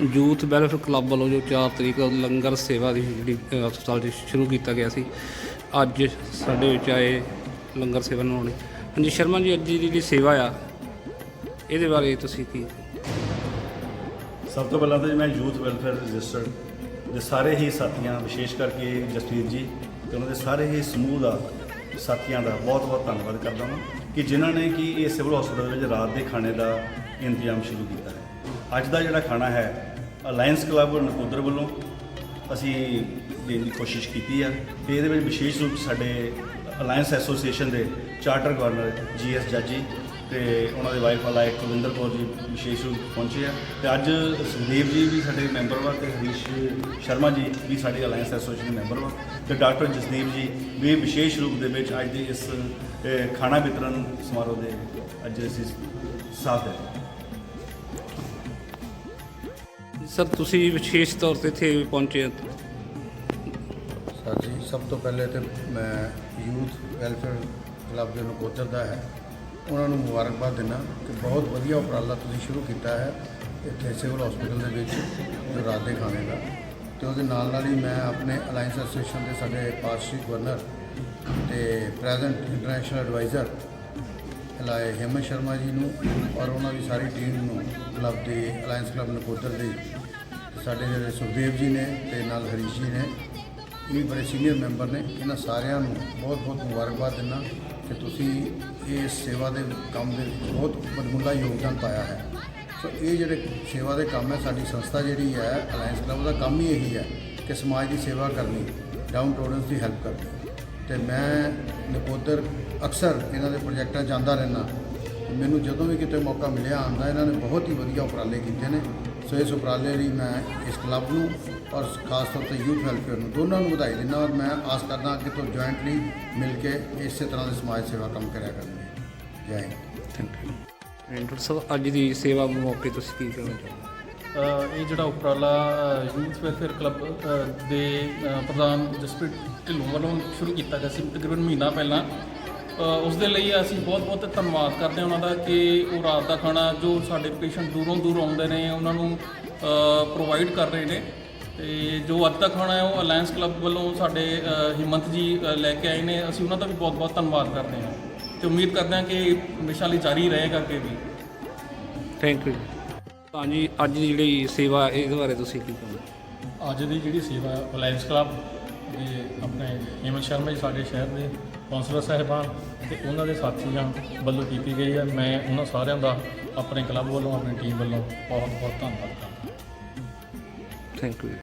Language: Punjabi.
ਯੂਥ ਵੈਲਫੇਅਰ ਕਲੱਬ ਵੱਲੋਂ ਜੋ 4 ਤਰੀਕ ਲੰਗਰ ਸੇਵਾ ਦੀ ਜਿਹੜੀ ਹਸਪਤਾਲ 'ਚ ਸ਼ੁਰੂ ਕੀਤਾ ਗਿਆ ਸੀ, ਅੱਜ ਸਾਡੇ ਵਿੱਚ ਆਏ ਲੰਗਰ ਸੇਵਾ ਨਿਭਾਉਣੀ ਹਾਂਜੀ, ਸ਼ਰਮਾ ਜੀ, ਅੱਜ ਦੀ ਜਿਹੜੀ ਸੇਵਾ ਆ, ਇਹਦੇ ਬਾਰੇ ਤੁਸੀਂ ਕੀ? ਸਭ ਤੋਂ ਪਹਿਲਾਂ ਤਾਂ ਜੀ ਮੈਂ ਯੂਥ ਵੈਲਫੇਅਰ ਰਜਿਸਟਰਡ ਦੇ ਸਾਰੇ ਹੀ ਸਾਥੀਆਂ, ਵਿਸ਼ੇਸ਼ ਕਰਕੇ ਜਸਵੀਰ ਜੀ ਤੇ ਉਹਨਾਂ ਦੇ ਸਾਰੇ ਹੀ ਸਮੂਹ ਦਾ ਸਾਥੀਆਂ ਦਾ ਬਹੁਤ-ਬਹੁਤ ਧੰਨਵਾਦ ਕਰਦਾ ਹਾਂ ਕਿ ਜਿਨ੍ਹਾਂ ਨੇ ਕਿ ਇਹ ਸਿਵਲ ਹਸਪਤਾਲ ਵਿੱਚ ਰਾਤ ਦੇ ਖਾਣੇ ਦਾ ਇੰਤਜ਼ਾਮ ਸ਼ੁਰੂ ਕੀਤਾ ਹੈ। ਅੱਜ ਦਾ ਜਿਹੜਾ ਖਾਣਾ ਹੈ ਅਲਾਈਅੰਸ ਕਲੱਬ ਨਕੋਦਰ ਵੱਲੋਂ ਅਸੀਂ ਦੇਣ ਦੀ ਕੋਸ਼ਿਸ਼ ਕੀਤੀ ਆ। ਤੇ ਇਹਦੇ ਵਿੱਚ ਵਿਸ਼ੇਸ਼ ਰੂਪ 'ਚ ਸਾਡੇ ਅਲਾਈਅੰਸ ਐਸੋਸੀਏਸ਼ਨ ਦੇ charter governor G S Jajji ਉਹਨਾਂ ਦੇ ਵਾਈਫ ਅਲਾਇਕ ਕੁਲਿੰਦਰ ਕੌਰ ਜੀ ਵਿਸ਼ੇਸ਼ ਰੂਪ ਪਹੁੰਚੇ ਆ। ਤੇ ਅੱਜ ਸੁਖਦੇਵ ਜੀ ਵੀ ਸਾਡੇ ਮੈਂਬਰ ਵਾ ਤੇ ਹਰੀਸ਼ ਸ਼ਰਮਾ ਜੀ ਵੀ ਸਾਡੇ ਅਲਾਈਅੰਸ ਐਸੋਸੀਏਸ਼ਨ ਦੇ ਮੈਂਬਰ ਵਾ। ਤੇ ਡਾਕਟਰ ਜਸਦੀਪ ਜੀ ਵੀ ਵਿਸ਼ੇਸ਼ ਰੂਪ ਦੇ ਵਿੱਚ ਅੱਜ ਦੇ ਇਸ ਖਾਣਾ ਵਿਤਰਨ ਸਮਾਰੋਹ ਦੇ ਅੱਜ ਅਸੀਂ ਸਾਥ ਹੈ। ਸਰ, ਤੁਸੀਂ ਵਿਸ਼ੇਸ਼ ਤੌਰ ਤੇ ਇੱਥੇ ਪਹੁੰਚੇ ਹੋ। ਸਰ ਜੀ, ਸਭ ਤੋਂ ਪਹਿਲੇ ਤੇ ਮੈਂ ਯੂਥ ਵੈਲਫੇਅਰ ਕਲੱਬ ਦੇ ਨਕੋਦਰ ਦਾ ਹੈ ਉਹਨਾਂ ਨੂੰ ਮੁਬਾਰਕਬਾਦ ਦਿੰਦਾ ਕਿ ਬਹੁਤ ਵਧੀਆ ਉਪਰਾਲਾ ਤੁਸੀਂ ਸ਼ੁਰੂ ਕੀਤਾ ਹੈ ਇੱਥੇ ਸਿਵਲ ਹਸਪੀਟਲ ਦੇ ਵਿੱਚ, ਜੋ ਰਾਤ ਦੇ ਖਾਣੇ ਦਾ ਤੇ ਉਹਦੇ ਨਾਲ ਨਾਲ ਹੀ ਮੈਂ ਆਪਣੇ ਅਲਾਈਅੰਸ ਐਸੋਸੀਏਸ਼ਨ ਦੇ ਸਾਡੇ ਪਾਰਸ਼ੀ ਗਵਰਨਰ ਤੇ ਪ੍ਰੈਜ਼ੈਂਟ ਇੰਟਰਨੈਸ਼ਨਲ ਐਡਵਾਈਜ਼ਰ ਲਾਏ ਹਿੰਮਤ ਸ਼ਰਮਾ ਜੀ ਨੂੰ ਔਰ ਉਹਨਾਂ ਦੀ ਸਾਰੀ ਟੀਮ ਨੂੰ ਕਲੱਬ ਦੇ ਅਲਾਈਅੰਸ ਕਲੱਬ ਨਕੋਦਰ ਦੇ ਸਾਡੇ ਜਿਹੜੇ ਸੁਖਦੇਵ ਜੀ ਨੇ ਤੇ ਨਾਲ ਹਰੀਸ਼ ਜੀ ਨੇ, ਇਹ ਵੀ ਬੜੇ ਸੀਨੀਅਰ ਮੈਂਬਰ ਨੇ, ਇਹਨਾਂ ਸਾਰਿਆਂ ਨੂੰ ਬਹੁਤ ਬਹੁਤ ਮੁਬਾਰਕਬਾਦ ਦਿੰਦਾ ਕਿ ਤੁਸੀਂ ਇਸ ਸੇਵਾ ਦੇ ਕੰਮ ਦੇ ਵਿੱਚ ਬਹੁਤ ਬਦਮੁੱਲਾ ਯੋਗਦਾਨ ਪਾਇਆ ਹੈ। ਸੋ ਇਹ ਜਿਹੜੇ ਸੇਵਾ ਦੇ ਕੰਮ ਹੈ, ਸਾਡੀ ਸੰਸਥਾ ਜਿਹੜੀ ਹੈ ਅਲਾਈਅੰਸ ਕਲੱਬ ਦਾ ਕੰਮ ਹੀ ਇਹੀ ਹੈ ਕਿ ਸਮਾਜ ਦੀ ਸੇਵਾ ਕਰਨੀ ਡਾਊਨ ਟੋਡਨਸ ਦੀ ਹੈਲਪ ਕਰਨੀ। ਤੇ ਮੈਂ ਨਕੋਦਰ ਅਕਸਰ ਇਹਨਾਂ ਦੇ ਪ੍ਰੋਜੈਕਟਾਂ ਜਾਂਦਾ ਰਹਿੰਦਾ। ਮੈਨੂੰ ਜਦੋਂ ਵੀ ਕਿਤੇ ਮੌਕਾ ਮਿਲਿਆ ਆਉਂਦਾ, ਇਹਨਾਂ ਨੇ ਬਹੁਤ ਹੀ ਵਧੀਆ ਉਪਰਾਲੇ ਕੀਤੇ ਨੇ। ਸੋ ਇਸ ਉਪਰਾਲੇ ਲਈ ਮੈਂ ਇਸ ਕਲੱਬ ਨੂੰ ਔਰ ਖਾਸ ਤੌਰ ਤੇ ਯੂਥ ਵੈਲਫੇਅਰ ਨੂੰ ਦੋਨਾਂ ਨੂੰ ਵਧਾਈ ਦਿੰਦਾ ਔਰ ਮੈਂ ਆਸ ਕਰਦਾ ਕਿ ਤੋਂ ਜੁਆਇੰਟਲੀ ਮਿਲ ਕੇ ਇਸੇ ਤਰ੍ਹਾਂ ਦੇ ਸਮਾਜ ਸੇਵਾ ਕੰਮ ਕਰਿਆ ਕਰਨਗੇ। Jai Hind. Thank you doctor ਸਾਹਿਬ ਅੱਜ ਦੀ ਸੇਵਾ ਮੌਕੇ ਤੁਸੀਂ ਕੀ ਕਹਿਣਾ ਚਾਹੁੰਦੇ ਇਹ ਜਿਹੜਾ ਉਪਰਾਲਾ ਯੂਥ ਵੈਲਫੇਅਰ ਕਲੱਬ ਦੇ ਪ੍ਰਧਾਨ ਜਸਪ੍ਰੀਤ ਢਿੱਲੋਂ ਵੱਲੋਂ ਸ਼ੁਰੂ ਕੀਤਾ ਗਿਆ ਸੀ। ਤਕਰੀਬਨ ਮਹੀਨਾ ਪਹਿਲਾਂ ਉਸ ਦੇ ਲਈ ਅਸੀਂ ਬਹੁਤ-ਬਹੁਤ ਧੰਨਵਾਦ ਕਰਦੇ ਹਾਂ ਉਹਨਾਂ ਦਾ ਕਿ ਉਹ ਰਾਤ ਦਾ ਖਾਣਾ ਜੋ ਸਾਡੇ ਪੇਸ਼ੈਂਟ ਦੂਰੋਂ ਦੂਰ ਆਉਂਦੇ ਨੇ ਉਹਨਾਂ ਨੂੰ ਪ੍ਰੋਵਾਈਡ ਕਰ ਰਹੇ ਨੇ। ਤੇ ਜੋ ਅੱਜ ਦਾ ਖਾਣਾ ਹੈ ਉਹ ਅਲਾਈਅੰਸ ਕਲੱਬ ਵੱਲੋਂ ਸਾਡੇ ਹਿੰਮਤ ਜੀ ਲੈ ਕੇ ਆਏ ਨੇ। ਅਸੀਂ ਉਹਨਾਂ ਦਾ ਵੀ ਬਹੁਤ-ਬਹੁਤ ਧੰਨਵਾਦ ਕਰਦੇ ਹਾਂ ਤੇ ਉਮੀਦ ਕਰਦੇ ਹਾਂ ਕਿ ਹਮੇਸ਼ਾ ਲਈ ਜਾਰੀ ਰਹੇਗਾ ਅੱਗੇ ਵੀ। ਥੈਂਕ ਯੂ ਹਾਂਜੀ ਅੱਜ ਦੀ ਜਿਹੜੀ ਸੇਵਾ ਇਹਦੇ ਬਾਰੇ ਤੁਸੀਂ ਕੀ ਕਹੋਗੇ? ਅੱਜ ਦੀ ਜਿਹੜੀ ਸੇਵਾ ਅਲਾਈਅੰਸ ਕਲੱਬ ਦੇ ਆਪਣੇ ਹਿਮਤ ਸ਼ਰਮਾ ਜੀ ਸਾਡੇ ਸ਼ਹਿਰ ਦੇ ਕੌਂਸਲਰ ਸਾਹਿਬਾਨ ਤੇ ਉਹਨਾਂ ਦੇ ਸਾਥੀਆਂ ਵੱਲੋਂ ਕੀਤੀ ਗਈ ਹੈ। ਮੈਂ ਉਹਨਾਂ ਸਾਰਿਆਂ ਦਾ ਆਪਣੇ ਕਲੱਬ ਵੱਲੋਂ, ਆਪਣੀ ਟੀਮ ਵੱਲੋਂ ਬਹੁਤ ਬਹੁਤ ਧੰਨਵਾਦ ਕਰਦਾ। Thank you